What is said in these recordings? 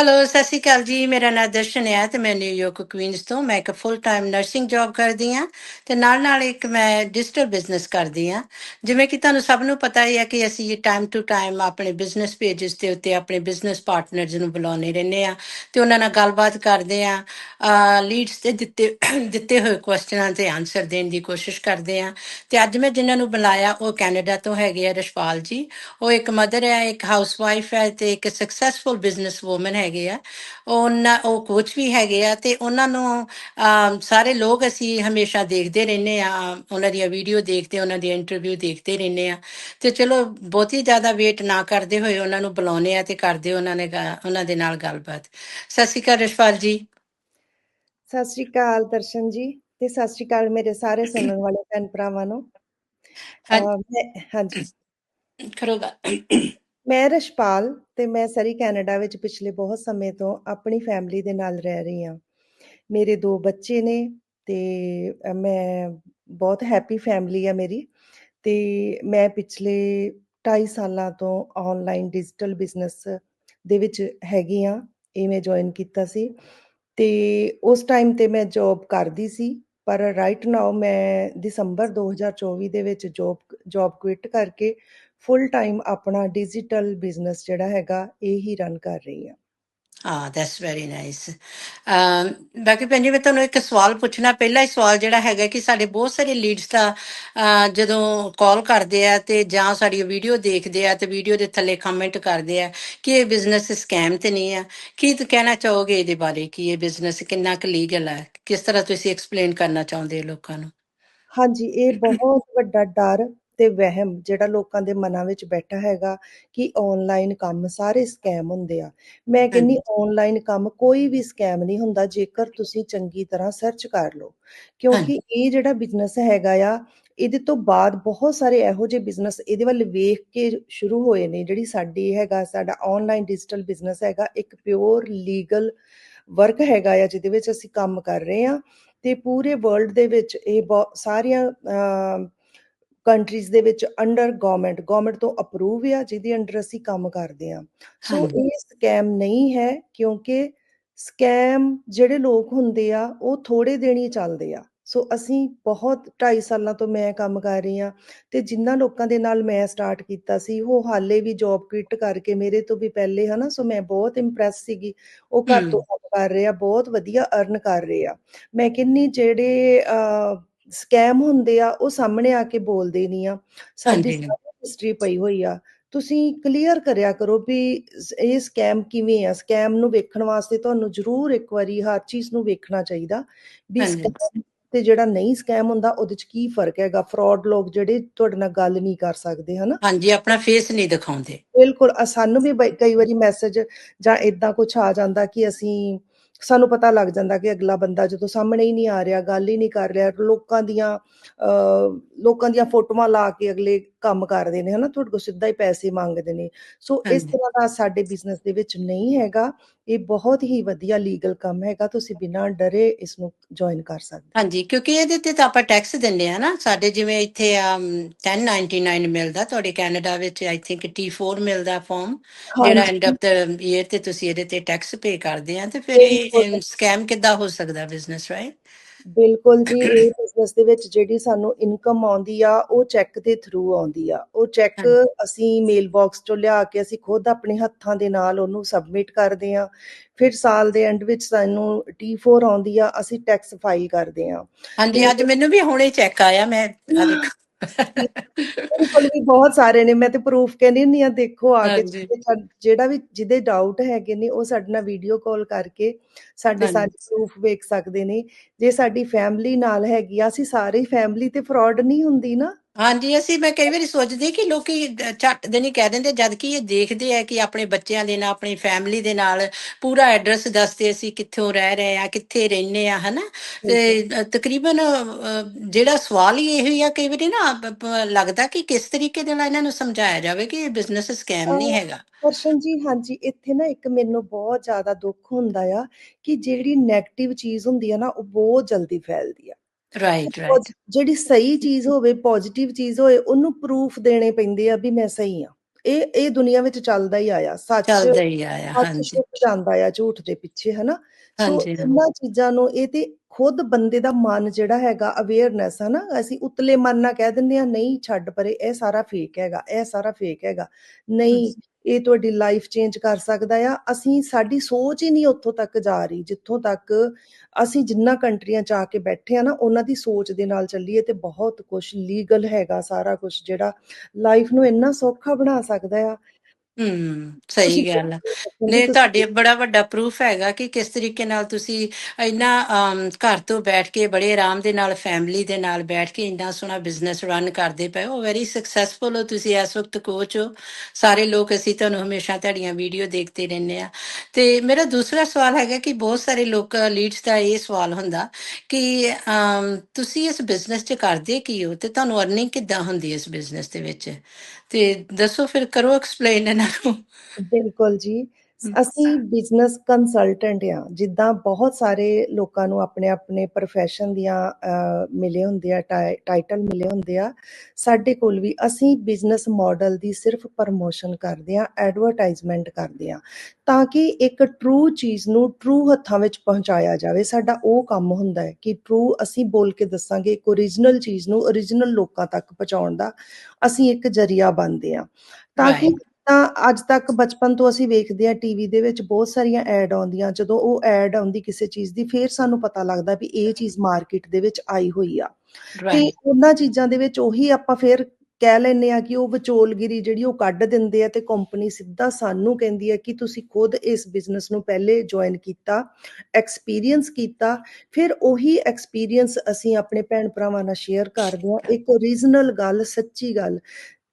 Hello ਸਤਿ ਸ਼੍ਰੀ ਅਕਾਲ ਜੀ। ਮੇਰਾ ਨਾਮ ਦਰਸ਼ਨ ਹੈ ਤੇ ਮੈਂ ਨਿਊਯਾਰਕ ਕੁਈਨਸ ਤੋਂ। ਮੈਂ ਇੱਕ ਫੁੱਲ ਟਾਈਮ ਨਰਸਿੰਗ ਜੌਬ ਕਰਦੀ ਹਾਂ ਤੇ ਨਾਲ ਨਾਲ ਇੱਕ ਮੈਂ ਡਿਜੀਟਲ ਬਿਜ਼ਨਸ ਕਰਦੀ ਹਾਂ। ਜਿਵੇਂ ਕਿ ਤੁਹਾਨੂੰ ਸਭ ਨੂੰ ਪਤਾ ਹੀ ਹੈ ਕਿ ਅਸੀਂ ਟਾਈਮ ਟੂ ਟਾਈਮ ਆਪਣੇ ਬਿਜ਼ਨਸ ਪੇजेस ਦੇ ਉੱਤੇ ਆਪਣੇ ਬਿਜ਼ਨਸ ਪਾਰਟਨਰਸ ਨੂੰ ਬੁਲਾਉਂਦੇ ਰਹਿੰਦੇ ਆ ਤੇ ਉਹਨਾਂ ਨਾਲ ਗੱਲਬਾਤ ਕਰਦੇ ਆ ਲੀਡਸ ਤੇ ਦਿੱਤੇ ਦਿੱਤੇ ਹੋਏ ਕੁਐਸਚਨਾਂ ਤੇ ਆਨਸਰ ਦੇਣ ਦੀ ਕੋਸ਼ਿਸ਼ ਕਰਦੇ ਆ ਤੇ ਅੱਜ ਮੈਂ ਜਿਨ੍ਹਾਂ ਨੂੰ ਬੁਲਾਇਆ, ਉਹ ਕੈਨੇਡਾ ਤੋਂ ਹੈਗੇ ਆ ਰਸ਼ਪਾਲ ਜੀ। ਉਹ ਇੱਕ ਮਦਰ ਹੈ, ਇੱਕ ਹਾਊਸਵਾਈਫ ਹੈ ਤੇ ਇੱਕ ਸਕਸੈਸਫੁਲ ਬਿਜ਼ਨਸ ਵੂਮਨ ਹੈਗੇ ਆ ਉਹਨਾਂ ਉਹ ਕੋਚ ਵੀ ਹੈਗੇ ਆ ਤੇ ਉਹਨਾਂ ਨੂੰ ਸਾਰੇ ਲੋਕ ਅਸੀਂ ਹਮੇਸ਼ਾ ਦੇਖਦੇ ਰਹਿੰਦੇ ਆ ਉਹਨਾਂ ਦੀਆਂ ਵੀਡੀਓ ਦੇਖਦੇ ਉਹਨਾਂ ਦੀ ਇੰਟਰਵਿਊ ਦੇਖਦੇ ਰਹਿੰਦੇ ਆ ਤੇ ਚਲੋ ਬਹੁਤੀ ਜ਼ਿਆਦਾ ਵੇਟ ਨਾ ਕਰਦੇ ਹੋਏ ਉਹਨਾਂ ਨੂੰ ਬੁਲਾਉਨੇ ਆ ਤੇ ਕਰਦੇ ਉਹਨਾਂ ਨੇ ਉਹਨਾਂ ਦੇ ਨਾਲ ਗੱਲਬਾਤ। ਸਤਿ ਸ਼੍ਰੀ ਅਕਾਲ ਰਸ਼ਪਾਲ ਜੀ। ਸਤਿ ਸ਼੍ਰੀ ਅਕਾਲ ਦਰਸ਼ਨ ਜੀ ਤੇ ਸਤਿ ਸ਼੍ਰੀ ਅਕਾਲ ਮੇਰੇ ਸਾਰੇ ਸੁਣਨ ਵਾਲੇ ਭੈਣ ਭਰਾਵਾਂ ਨੂੰ। ਹਾਂਜੀ। ਕਰੋਗਾ ਮੈਂ ਰਸ਼ਪਾਲ ਤੇ ਮੈਂ ਸਰੀ ਕੈਨੇਡਾ ਵਿੱਚ ਪਿਛਲੇ ਬਹੁਤ ਸਮੇਂ ਤੋਂ ਆਪਣੀ ਫੈਮਿਲੀ ਦੇ ਨਾਲ ਰਹਿ ਰਹੀ ਹਾਂ। ਮੇਰੇ ਦੋ ਬੱਚੇ ਨੇ ਤੇ ਮੈਂ ਬਹੁਤ ਹੈਪੀ ਫੈਮਿਲੀ ਆ ਮੇਰੀ ਤੇ ਮੈਂ ਪਿਛਲੇ 2.5 ਸਾਲਾਂ ਤੋਂ ਆਨਲਾਈਨ ਡਿਜੀਟਲ ਬਿਜ਼ਨਸ ਦੇ ਵਿੱਚ ਹੈਗੀ ਆ ਇਹ ਮੈਂ ਜੁਆਇਨ ਕੀਤਾ ਸੀ ਤੇ ਉਸ ਟਾਈਮ ਤੇ ਮੈਂ ਜੌਬ ਕਰਦੀ ਸੀ, ਪਰ ਰਾਈਟ ਨਾਓ ਮੈਂ ਦਸੰਬਰ 2024 ਦੇ ਵਿੱਚ ਜੌਬ ਜੌਬ ਕੁਇਟ ਕਰਕੇ ਫੁੱਲ ਟਾਈਮ ਆਪਣਾ ਡਿਜੀਟਲ ਬਿਜ਼ਨਸ ਜਿਹੜਾ ਹੈਗਾ ਇਹ ਹੀ ਰਨ ਕਰ ਰਹੀ ਹਾਂ। ਹਾਂ ਦੈਟਸ ਵੈਰੀ ਨਾਈਸ ਬਾਕੀ ਭੈਣ ਜੀ ਮੈਂ ਤੁਹਾਨੂੰ ਇੱਕ ਸਵਾਲ ਪੁੱਛਣਾ। ਪਹਿਲਾ ਹੀ ਸਵਾਲ ਜਿਹੜਾ ਹੈਗਾ ਕਿ ਸਾਡੇ ਬਹੁਤ ਸਾਰੇ ਲੀਡਸ ਦਾ ਜਦੋਂ ਕਾਲ ਕਰਦੇ ਆ ਤੇ ਜਾਂ ਸਾਡੀ ਵੀਡੀਓ ਦੇਖਦੇ ਆ ਤੇ ਵੀਡੀਓ ਦੇ ਥੱਲੇ ਕਮੈਂਟ ਕਰਦੇ ਆ ਕਿ ਇਹ ਬਿਜ਼ਨਸ ਸਕੈਮ ਤੇ ਨਹੀਂ ਆ। ਕੀ ਤੁਸੀਂ ਕਹਿਣਾ ਚਾਹੋਗੇ ਇਹਦੇ ਬਾਰੇ ਕਿ ਇਹ ਬਿਜ਼ਨਸ ਕਿੰਨਾ ਕੁ ਲੀਗਲ ਹੈ ਕਿਸ ਤਰ੍ਹਾਂ ਤੁਸੀਂ ਐਕਸਪਲੇਨ ਕਰਨਾ ਚਾਹੁੰਦੇ ਹੋ ਲੋਕਾਂ ਨੂੰ? ਹਾਂਜੀ ਇਹ ਬਹੁਤ ਵੱਡਾ ਡਰ ਤੇ ਵਹਿਮ ਜਿਹੜਾ ਲੋਕਾਂ ਦੇ ਮਨਾਂ ਵਿੱਚ ਬੈਠਾ ਹੈਗਾ ਕਿ ਆਨਲਾਈਨ ਕੰਮ ਸਾਰੇ ਸਕੈਮ ਹੁੰਦੇ ਆ। ਮੈਂ ਕਹਿੰਨੀ ਆਨਲਾਈਨ ਕੰਮ ਕੋਈ ਵੀ ਸਕੈਮ ਨਹੀਂ ਹੁੰਦਾ ਜੇਕਰ ਤੁਸੀਂ ਚੰਗੀ ਤਰ੍ਹਾਂ ਸਰਚ ਕਰ ਲਓ। ਕਿਉਂਕਿ ਇਹ ਜਿਹੜਾ ਬਿਜ਼ਨਸ ਹੈਗਾ ਆ ਇਹਦੇ ਤੋਂ ਬਾਅਦ ਬਹੁਤ ਸਾਰੇ ਇਹੋ ਜਿਹੇ ਬਿਜ਼ਨਸ ਇਹਦੇ ਵੱਲ ਵੇਖ ਕੇ ਸ਼ੁਰੂ ਹੋਏ ਨੇ ਜਿਹੜੀ ਸਾਡੀ ਹੈਗਾ ਸਾਡਾ ਆਨਲਾਈਨ ਡਿਜੀਟਲ ਬਿਜ਼ਨਸ ਹੈਗਾ ਇੱਕ ਪਿਓਰ ਲੀਗਲ ਵਰਕ ਹੈਗਾ ਆ ਜਿਹਦੇ ਵਿੱਚ ਅਸੀਂ ਕੰਮ ਕਰ ਰਹੇ ਹਾਂ ਤੇ ਪੂਰੇ ਵਰਲਡ ਦੇ ਵਿੱਚ ਇਹ ਸਾਰੀਆਂ ਕੰਟਰੀਜ਼ ਦੇ ਵਿੱਚ ਅੰਡਰ ਗਵਰਨਮੈਂਟ ਗਵਰਨਮੈਂਟ ਤੋਂ ਅਪਰੂਵ ਆ ਜਿਹਦੇ ਅੰਡਰ ਅਸੀਂ ਕੰਮ ਕਰਦੇ ਹਾਂ ਸੋ ਇਹ ਸਕੈਮ ਨਹੀਂ ਹੈ ਕਿਉਂਕਿ ਸਕੈਮ ਜਿਹੜੇ ਲੋਕ ਹੁੰਦੇ ਆ ਉਹ ਥੋੜੇ ਦਿਨ ਹੀ ਚੱਲਦੇ ਆ। ਸੋ ਅਸੀਂ ਬਹੁਤ 2.5 ਸਾਲਾਂ ਤੋਂ ਮੈਂ ਕੰਮ ਕਰ ਰਹੀ ਹਾਂ ਤੇ ਜਿਨ੍ਹਾਂ ਲੋਕਾਂ ਦੇ ਨਾਲ ਮੈਂ ਸਟਾਰਟ ਕੀਤਾ ਸੀ ਉਹ ਹਾਲੇ ਵੀ ਜੌਬ ਕੁਇਟ ਕਰਕੇ ਮੇਰੇ ਤੋਂ ਵੀ ਪਹਿਲੇ ਹਨਾ ਸੋ ਮੈਂ ਬਹੁਤ ਇੰਪ੍ਰੈਸ ਸੀਗੀ। ਉਹ ਘਰ ਤੋਂ ਕੰਮ ਕਰ ਰਹੇ ਆ ਬਹੁਤ ਵਧੀਆ ਅਰਨ ਕਰ ਰਹੇ ਆ। ਮੈਂ ਕਿੰਨੀ ਜਿਹੜੇ ਸਕੈਮ ਹੁੰਦੇ ਆ ਉਹ ਸਾਹਮਣੇ ਆ ਕੇ ਬੋਲਦੇ ਨਹੀਂ ਆ। ਸਾਡੀ ਹਿਸਟਰੀ ਪਈ ਹੋਈ ਆ। ਤੁਸੀਂ ਕਲੀਅਰ ਕਰਿਆ ਕਰੋ ਵੀ ਇਹ ਸਕੈਮ ਕਿਵੇਂ ਆ? ਸਕੈਮ ਨੂੰ ਵੇਖਣ ਵਾਸਤੇ ਤੁਹਾਨੂੰ ਜ਼ਰੂਰ ਇੱਕ ਵਾਰੀ ਹਰ ਚੀਜ਼ ਨੂੰ ਵੇਖਣਾ ਚਾਹੀਦਾ ਵੀ ਸਕੈਮ ਤੇ ਜਿਹੜਾ ਨਹੀਂ ਸਕੈਮ ਹੁੰਦਾ ਉਹਦੇ ਚ ਕੀ ਫ਼ਰਕ ਹੈਗਾ? ਫਰਾਡ ਲੋਕ ਜਿਹੜੇ ਤੁਹਾਡੇ ਨਾਲ ਗੱਲ ਨਹੀਂ ਕਰ ਸਕਦੇ ਹਨਾ? ਹਾਂਜੀ ਆਪਣਾ ਫੇਸ ਨਹੀਂ ਦਿਖਾਉਂਦੇ। ਬਿਲਕੁਲ ਸਾਨੂੰ ਵੀ ਕਈ ਵਾਰੀ ਮੈਸੇਜ ਜਾਂ ਇਦਾਂ ਕੁਝ ਆ ਜਾਂਦਾ ਕਿ ਅਸੀਂ ਸਾਨੂੰ ਪਤਾ ਲੱਗ ਜਾਂਦਾ ਕਿ ਅਗਲਾ ਬੰਦਾ ਜਦੋਂ ਸਾਹਮਣੇ ਹੀ ਨਹੀਂ ਆ ਰਿਹਾ, ਗੱਲ ਹੀ ਨਹੀਂ ਕਰ ਰਿਹਾ, ਲੋਕਾਂ ਦੀਆਂ ਲੋਕਾਂ ਦੀਆਂ ਫੋਟੋਆਂ ਲਾ ਕੇ ਅਗਲੇ ਕੰਮ ਕਰਦੇ ਨੇ ਹਨਾ? ਤੁਹਾਡੇ ਕੋਲ ਸਿੱਧਾ ਹੀ ਪੈਸੇ ਮੰਗਦੇ ਨੇ। ਸੋ ਇਸ ਤਰ੍ਹਾਂ ਦਾ ਸਾਡੇ ਬਿਜ਼ਨਸ ਦੇ ਵਿੱਚ ਨਹੀਂ ਹੈਗਾ। ਇਹ ਬਹੁਤ ਹੀ ਵਧੀਆ ਲੀਗਲ ਕੰਮ ਹੈਗਾ। ਤੁਸੀਂ ਬਿਨਾਂ ਡਰੇ ਇਸ ਨੂੰ ਜੁਆਇਨ ਕਰ ਸਕਦੇ ਹਾਂਜੀ ਕਿਉਂਕਿ ਇਹਦੇ ਤੇ ਤਾਂ ਆਪਾਂ ਟੈਕਸ ਦਿੰਦੇ ਆ ਨਾ ਸਾਡੇ ਜਿਵੇਂ ਇੱਥੇ ਆ 1099 ਮਿਲਦਾ ਤੁਹਾਡੇ ਕੈਨੇਡਾ ਵਿੱਚ ਆਈ ਥਿੰਕ T4 ਮਿਲਦਾ ਫਾਰਮ ਜਿਹੜਾ ਐਂਡ ਆਫ ਦ ਈਅਰ ਤੇ ਤੁਸੀਂ ਇਹਦੇ ਤੇ ਟੈਕਸ ਪੇ ਕਰਦੇ ਆ ਤੇ ਫਿਰ ਇਹ ਸਕੈਮ ਕਿੱਦਾਂ ਹੋ ਸਕਦਾ ਬਿਜ਼ਨਸ ਰਾਈਟ ਬਿਲਕੁਲ ਜੀ ਇਹ ਬਿਜ਼ਨਸ ਦੇ ਵਿੱਚ ਜਿਹੜੀ ਸਾਨੂੰ ਇਨਕਮ ਆਉਂਦੀ ਆ ਉਹ ਚੈੱਕ ਦੇ ਥਰੂ ਆਉਂਦੀ ਆ। ਉਹ ਚੈੱਕ ਅਸੀਂ ਮੇਲ ਬਾਕਸ ਚੋਂ ਲਿਆ ਕੇ ਅਸੀਂ ਖੁਦ ਆਪਣੇ ਹੱਥਾਂ ਦੇ ਨਾਲ ਉਹਨੂੰ ਸਬਮਿਟ ਕਰਦੇ ਆ। ਫਿਰ ਸਾਲ ਦੇ ਐਂਡ ਵਿੱਚ ਸਾਨੂੰ T4 ਆਉਂਦੀ ਆ ਅਸੀਂ ਟੈਕਸ ਫਾਈਲ ਕਰਦੇ ਆ। ਹਾਂਜੀ ਅੱਜ ਮੈਨੂੰ ਵੀ ਹੁਣੇ ਚੈੱਕ ਆਇਆ ਮੈਂ ਆ ਦੇਖੋ। ਮੇਰੇ ਕੋਲ ਵੀ ਬਹੁਤ ਸਾਰੇ ਨੇ ਮੈਂ ਤੇ ਪ੍ਰੂਫ ਕਹਿੰਦੀ ਹੁੰਦੀ ਆ ਦੇਖੋ ਆ ਕੇ ਜਿਹੜਾ ਵੀ ਜਿਹਦੇ ਡਾਊਟ ਹੈਗੇ ਨੇ ਉਹ ਸਾਡੇ ਨਾਲ ਵੀਡੀਓ ਕਾਲ ਕਰਕੇ ਸਾਡੇ ਸਾਰੇ ਪ੍ਰੂਫ ਵੇਖ ਸਕਦੇ ਨੇ। ਜੇ ਸਾਡੀ ਫੈਮਿਲੀ ਨਾਲ ਹੈਗੀ ਆ ਅਸੀਂ ਸਾਰੇ ਫੈਮਿਲੀ ਤੇ ਫਰਾਡ ਨਹੀਂ ਹੁੰਦੀ ਨਾ। ਹਾਂਜੀ ਅਸੀਂ ਮੈਂ ਕਈ ਵਾਰੀ ਸੋਚਦੀ ਕਿ ਲੋਕੀ ਦ- ਝੱਟ ਦੇ ਨਹੀਂ ਕਹਿ ਦਿੰਦੇ ਜਦ ਕਿ ਇਹ ਦੇਖਦੇ ਆ ਕਿ ਆਪਣੇ ਬੱਚਿਆਂ ਦੇ ਨਾਲ ਆਪਣੀ ਫੈਮਿਲੀ ਦੇ ਨਾਲ ਪੂਰਾ ਐਡਰੈਸ ਦੱਸਦੇ ਅਸੀਂ ਕਿੱਥੋਂ ਰਹਿ ਰਹੇ ਆ ਕਿੱਥੇ ਰਹਿੰਦੇ ਆ ਹਨਾ? ਤੇ ਅ, ਤਕਰੀਬਨ ਅ, ਜਿਹੜਾ ਸਵਾਲ ਹੀ ਇਹ ਹੀ ਆ ਕਈ ਵਾਰੀ ਨਾ ਬ- ਬ- ਲੱਗਦਾ ਕਿ ਕਿਸ ਤਰੀਕੇ ਦੇ ਨਾਲ ਇਹਨਾਂ ਨੂੰ ਸਮਝਾਇਆ ਜਾਵੇ ਕਿ ਇਹ ਬਿਜ਼ਨਸ ਸਕੈਮ ਨਹੀਂ ਅਹ ਹੈਗਾ ਦਰਸ਼ਨ ਜੀ ਹਾਂਜੀ ਇੱਥੇ ਨਾ ਇੱਕ ਮੈਨੂੰ ਬਹੁਤ ਜ਼ਿਆਦਾ ਦੁੱਖ ਹੁੰਦਾ ਆ ਕਿ ਜਿਹੜੀ 네ਗੇਟਿਵ ਚੀਜ਼ ਹੁੰਦੀ ਆ ਨਾ ਉਹ ਬਹੁਤ ਜਲਦੀ ਫੈਲਦੀ ਆ। ਰਾਈਟ ਰਾਈਟ ਜਿਹੜੀ ਸਹੀ ਚੀਜ਼ ਹੋਵੇ ਪੋਜ਼ਿਟਿਵ ਚੀਜ਼ ਹੋਏ ਉਹਨੂੰ ਪ੍ਰੂਫ ਦੇਣੇ ਪੈਂਦੇ ਆ ਵੀ ਮੈਂ ਸਹੀ ਆ। ਇਹ ਇਹ ਦੁਨੀਆ ਵਿੱਚ ਚੱਲਦਾ ਹੀ ਆਇਆ। ਸੱਚ ਚੱਲਦਾ ਹੀ ਆਇਆ ਹਾਂਜੀ। ਜਾਂਦਾ ਆ ਝੂਠ ਦੇ ਪਿੱਛੇ ਹਨਾ? ਹਾਂਜੀ ਇਹਨਾਂ ਚੀਜ਼ਾਂ ਨੂੰ ਇਹ ਤੇ ਖੁਦ ਬੰਦੇ ਦਾ ਮਨ ਜਿਹੜਾ ਹੈਗਾ ਅਵੇਅਰਨੈਸ ਹਨਾ? ਅਸੀਂ ਉਤਲੇ ਮਨ ਨਾਲ ਕਹਿ ਦਿੰਦੇ ਆ ਨਹੀਂ ਛੱਡ ਪਰੇ ਇਹ ਸਾਰਾ ਫੇਕ ਹੈਗਾ ਇਹ ਸਾਰਾ ਫੇਕ ਹੈਗਾ। ਨਹੀਂ ਇਹ ਤੁਹਾਡੀ ਲਾਈਫ ਚੇਂਜ ਕਰ ਸਕਦਾ ਆ। ਅਸੀਂ ਸਾਡੀ ਸੋਚ ਹੀ ਨਹੀਂ ਉੱਥੋਂ ਤੱਕ ਜਾ ਰਹੀ, ਜਿੱਥੋਂ ਤੱਕ ਅਸੀਂ ਜਿੰਨਾ ਕੰਟਰੀਆਂ ਚ ਆ ਕੇ ਬੈਠੇ ਆ ਨਾ, ਉਹਨਾਂ ਦੀ ਸੋਚ ਦੇ ਨਾਲ ਚੱਲੀਏ ਤੇ ਬਹੁਤ ਕੁਝ ਲੀਗਲ ਹੈਗਾ ਸਾਰਾ ਕੁਝ ਜਿਹੜਾ ਲਾਈਫ ਨੂੰ ਇੰਨਾ ਸੌਖਾ ਬਣਾ ਸਕਦਾ ਆ। ਹੂੰ ਸਹੀ ਤੁਸੀਂ ਗੱਲ ਆ। ਤੁਹਾਡੇ ਬੜਾ ਵੱਡਾ ਪ੍ਰੂਫ ਹੈਗਾ ਕਿ ਕਿਸ ਤਰੀਕੇ ਨਾਲ ਤੁਸੀਂ ਇੰਨਾ ਅਮ, ਘਰ ਤੋਂ ਬੈਠ ਕੇ ਬੜੇ ਆਰਾਮ ਦੇ ਨਾਲ ਫੈਮਿਲੀ ਦੇ ਨਾਲ ਬੈਠ ਕੇ ਇੰਨਾ ਸੋਹਣਾ ਬਿਜ਼ਨਸ ਰਨ ਕਰਦੇ ਪਏ ਹੋ। ਵੈਰੀ ਸਕਸੈਸਫੁਲ ਹੋ ਤੁਸੀਂ ਇਸ ਵਕਤ ਕੋਚ ਹੋ। ਸਾਰੇ ਲੋਕ ਅਸੀਂ ਤੁਹਾਨੂੰ ਹਮੇਸ਼ਾ ਤੁਹਾਡੀਆਂ ਵੀਡੀਓ ਦੇਖਦੇ ਰਹਿੰਦੇ ਆ। ਤੇ ਮੇਰਾ ਦੂਸਰਾ ਸਵਾਲ ਹੈਗਾ ਕਿ ਬਹੁਤ ਸਾਰੇ ਲੋਕ ਲੀਡਸ ਦਾ ਇਹ ਸਵਾਲ ਹੁੰਦਾ ਕਿ ਅਮ, ਤੁਸੀਂ ਇਸ ਬਿਜ਼ਨਸ 'ਚ ਕਰਦੇ ਕੀ ਹੋ? ਤੇ ਤੁਹਾਨੂੰ ਅਰਨਿੰਗ ਕਿੱਦਾਂ ਹੁੰਦੀ ਹੈ ਇਸ ਬਿਜ਼ਨਸ ਦੇ ਵਿੱਚ? ਤੇ ਦੱਸੋ ਫਿਰ ਕਰੋ ਐਕਸਪਲੇਨ ਇਹਨਾਂ ਨੂੰ ਬਿਲਕੁਲ ਜੀ। ਅਸੀਂ ਬਿਜ਼ਨਸ ਕੰਸਲਟੈਂਟ ਆ ਜਿੱਦਾਂ ਬਹੁਤ ਸਾਰੇ ਲੋਕਾਂ ਨੂੰ ਆਪਣੇ ਆਪਣੇ profession ਦੀਆਂ ਮਿਲੇ ਹੁੰਦੇ ਆ ਟਾਈਟਲ ਮਿਲੇ ਹੁੰਦੇ ਆ। ਸਾਡੇ ਕੋਲ ਵੀ ਅਸੀਂ ਬਿਜ਼ਨਸ ਮਾਡਲ ਦੀ ਸਿਰਫ ਪ੍ਰਮੋਸ਼ਨ ਕਰਦੇ ਆ ਐਡਵਰਟਾਈਜ਼ਮੈਂਟ ਕਰਦੇ ਆ ਤਾਂ ਕਿ ਇੱਕ ਟਰੂ ਚੀਜ਼ ਨੂੰ ਟਰੂ ਹੱਥਾਂ ਵਿੱਚ ਪਹੁੰਚਾਇਆ ਜਾਵੇ। ਸਾਡਾ ਉਹ ਕੰਮ ਹੁੰਦਾ ਹੈ ਕਿ ਟਰੂ ਅਸੀਂ ਬੋਲ ਕੇ ਦੱਸਾਂਗੇ ਇੱਕ ਓਰੀਜਨਲ ਚੀਜ਼ ਨੂੰ ਓਰੀਜਨਲ ਲੋਕਾਂ ਤੱਕ ਪਹੁੰਚਾਉਣ ਦਾ। ਅਸੀਂ ਇੱਕ ਜਰੀਆ ਬਣਦੇ ਆ ਤਾਂ ਕਿ ਤਾਂ ਅੱਜ ਤੱਕ ਬਚਪਨ ਤੋਂ ਅਸੀਂ ਵੇਖਦੇ ਆ ਟੀਵੀ ਦੇ ਵਿੱਚ ਬਹੁਤ ਸਾਰੀਆਂ ਐਡ ਆਉਂਦੀਆਂ। ਜਦੋਂ ਉਹ ਐਡ ਆਉਂਦੀ ਕਿਸੇ ਚੀਜ਼ ਦੀ ਫਿਰ ਸਾਨੂੰ ਪਤਾ ਲੱਗਦਾ ਵੀ ਇਹ ਚੀਜ਼ ਮਾਰਕੀਟ ਦੇ ਵਿੱਚ ਆਈ ਹੋਈ ਆ। ਤੇ ਉਹਨਾਂ ਚੀਜ਼ਾਂ ਦੇ ਵਿੱਚ ਉਹੀ ਆਪਾਂ ਫਿਰ ਕਹਿ ਲੈਂਦੇ ਆ ਕਿ ਉਹ ਵਿਚੋਲਗਿਰੀ ਜਿਹੜੀ ਉਹ ਕੱਢ ਦਿੰਦੇ ਆ ਤੇ ਕੰਪਨੀ ਸਿੱਧਾ ਸਾਨੂੰ ਕਹਿੰਦੀ ਹੈ ਕਿ ਤੁਸੀਂ ਖੁਦ ਇਸ ਬਿਜ਼ਨਸ ਨੂੰ ਪਹਿਲੇ ਜੁਆਇਨ ਕੀਤਾ ਐਕਸਪੀਰੀਅੰਸ ਕੀਤਾ। ਫਿਰ ਉਹੀ ਐਕਸਪੀਰੀਅੰਸ ਅਸੀਂ ਆਪਣੇ ਭੈਣ ਭਰਾਵਾਂ ਨਾਲ ਸ਼ੇਅਰ ਕਰਦੇ ਆ ਇੱਕ ਓਰੀਜਨਲ ਗੱਲ ਸੱਚੀ ਗੱਲ।